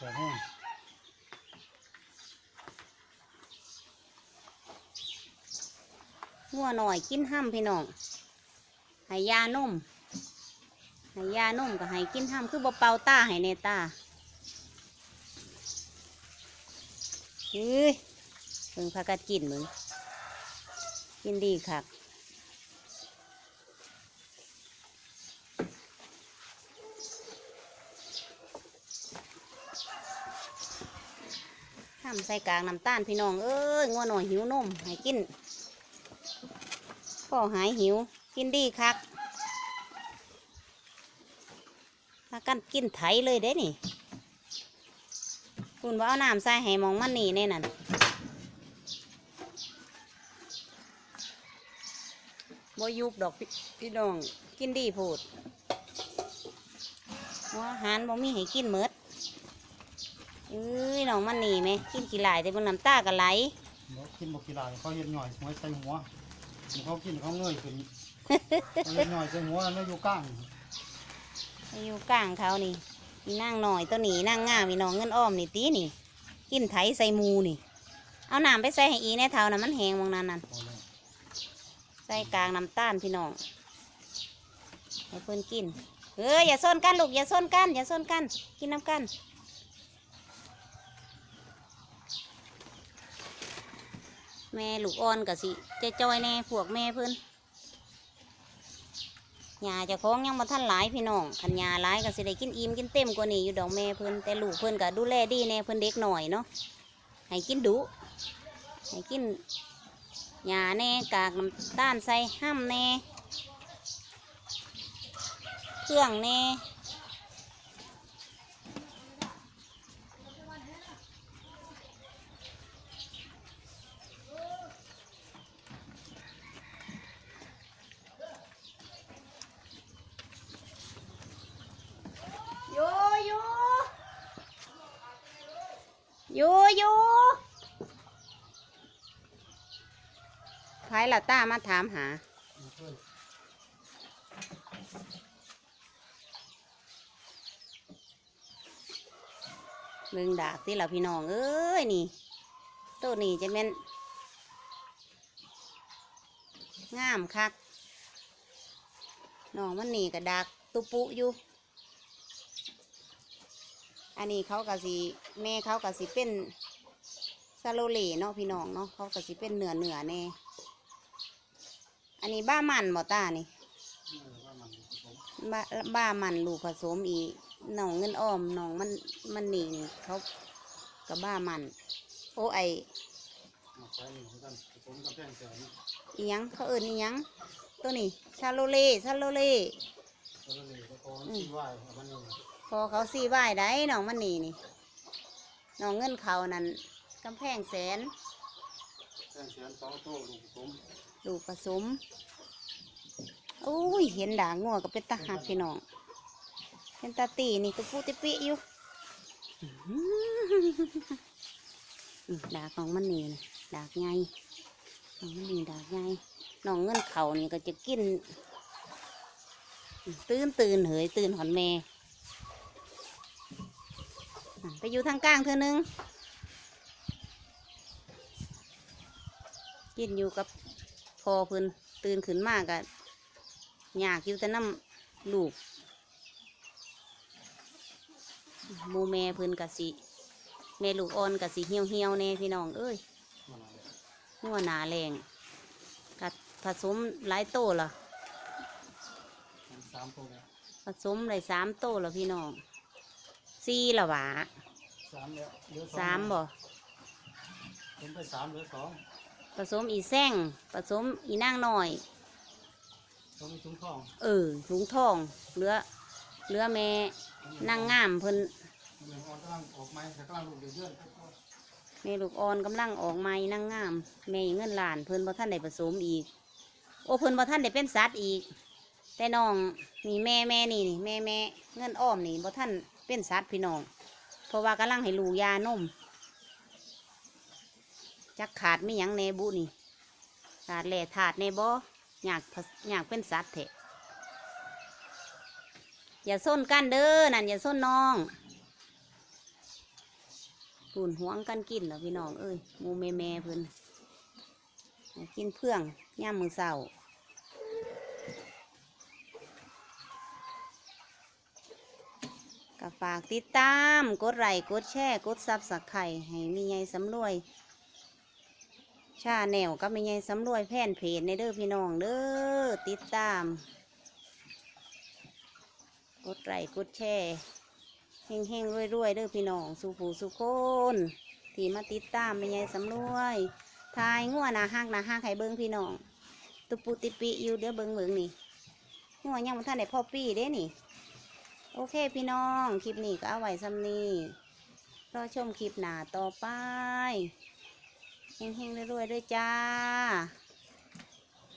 แดดแห้งงัวหน่อยกินห้ำพี่น้องให้ยานมให้ยานมก็ให้กินห้ำคือบ่เป่าตาให้เนตาเฮ้ยเพิ่งพากัดกินมึงกินดีคัก ทำใส่กลางน้ำตาลพี่น้องเอ้ยงัวหน่อยหิวนมให้กินพ่อหายหิว กินดีคักพากันกินไถเลยเด้นี่ คุณว่าเอาน้ำใส่ให้มองมันนี่แน่นั่นบ่ยุบดอกพี่พี่น้อง กินดีพูดว่าอาหารบ่มีให้กินเมด เอ้ยน้องมันนี่ไหมกินกี่หลายแต่บนน้ำตาก็ไหลบ่กินบ่กี่ลายเขาเห็ดหน่อยหัวใส่หัวเขากินเขาเงยขึ้นเขาเห็ดหน่อยใส่หัวแล้วอยู่ก้างไปอยู่กลางเขานี่อีนั่งหน่อยตัวนี้นั่งง่ามมีน้องเงินอ้อมนี่ตีนี่ กินไถใส่หมูนี่ เอาน้ำไปใส่ให้อีในเท่านั้นมันแหงมองนั้นนั่นพอแล้วใส่กลางน้ำตาลพี่น้องให้เพิ่นกินเฮ้ยอย่าส้นกันลูกอย่าส้นกันอย่าส้นกัน กินน้ำกัน แม่ลูกอ่อนกะสิจะจอยแน่พวกแม่เพิ่อนหญ้าจะคล้องยังมาท่านหลายพี่น้องขันหญ้าหลายก็สิได้กินอิ่มกินเต็มกว่านี้อยู่ดอกแม่เพิ่อนแต่ลูกเพิ่อนก็ดูแลดีแน่เพิ่อนเด็กหน่อยเนาะให้กินดุให้กินหญ้าแน่กากน้ำตาลใส่ห้ำแน่เครื่องแน่โยโย โยโยไผละต้ามาถามหา เบิ่งดากที่เราพี่น้อง เอ้ย นี่ ตัวนี้จะเป็นงามคักน้องมันนี่ก็ดักตุปุอยู่ อันนี้เขาก็สิแม่เขาก็สิเป็นซาโลเลเนาะพี่น้องเนาะเขาก็สิเป็นเนื้อเนื้อแน่อันนี้บ้ามันบ่ตานี่บ้าบ้ามันลูกผสมอีหนองเงินอ้อมหนองมันมันนี่นี่เขากับบ้ามันโอ้ไอมาใส่นี่เหมือนกันผสมกับแป้งแสนอีหยังเขาเอิญอีหยังตัวนี้ชาโลเล่ชาโลเล่แล้วก็เลยก็พอมันชีไหวเอามันนี่พ อเขาซีไหว้ได้หนองมันนี่นี่หนองเงินเขานั่นกำแพงแสนแป้งแสนสองโต๊ะลูกผสมลูกผสมโอ้ยเห็นด่างงัวก็เป็นตาหักพี่น้องเป็นตาตีนี่ตัวพูติปิอยู่อื้อหืออืมดากของมันนี่นะดากไงน้องมันนี่ดากไงน้องเงินเขานี่ก็จะกินอืมตื่นตื่นเหยตื่นหอนแม่อะ ไปอยู่ทางกลางเธอนึง กินอยู่กับพอเพิ่นตื่นขึ้นมากอะอยากอยู่แต่น้ำลูกหมูแม่เพิ่นกะสิแม่ลูกอ่อนกะสิเหี่ยวเหี่ยวๆแน่พี่น้องเอ้ยมันอะไรนัวหนาแรงกัดผสมหลายโตละมันสามโต๊ะแล้วผสมได้สามโตละพี่น้องสี่ละหวา สามแล้วเหลือสองสามบ่ผมไปสามเหลือสองผสมอีแซงผสมอีนางน้อยต้องมีถุงทองเออถุงทองเหลือเหลือแม่นางงามเพิ่นเมืองอ่อนกำลังออกไม้แต่กำลังลูกเดือดเดือนแม่ลูกอ่อนกำลังออกไม้นางงามแม่เงินหลานเพิ่นบ่ท่านได้ผสมอีก โอ้เพิ่นบ่ท่านได้เป็นสัตว์อีก แต่น้องนี่แม่แม่นี่นี่แม่แม่เงินอ้อมนี่บ่ท่านเป็นสัตว์พี่น้อง เพราะว่ากำลังให้ลูกยานมจักขาดไม่ยั้งแน่บุนี่ขาดแหล่ถาดแน่บ่อยากอยากเป็นสัตว์เถอะอย่าส้นกันเด้อนั่นอย่าส้นน้องปุ่นหวงกันกินเหรอพี่น้องเอ้ยมูแม่แม่เพิ่นกินเพื่องย่ามมือเศร้า ก็ฝากติดตาม กดไลค์กดแชร์ กดซับสไครต์ให้มีไงสำรวย ชาแนวก็มีไงสำรวยแผ่นเพจในเด้อพี่น้องเด้อติดตาม กดไลค์กดแชร์เฮงเฮงรวยรวยๆเด้อพี่น้องสู่ผู้สู่คนที่มาติดตามมีไงสำรวยทายงัวนาฮักนาฮักให้เบิ้งพี่น้องตุปุติปิอยู่เดี๋ยวเบิ้งเบิ้งนี่งัวยังมันท่านได้พ่อปี้เด้นี่ โอเคพี่น้องคลิปนี้ก็เอาไว้ซ้ำนี้รอชมคลิปหนาต่อไปเฮงๆรวยๆด้วยจ้า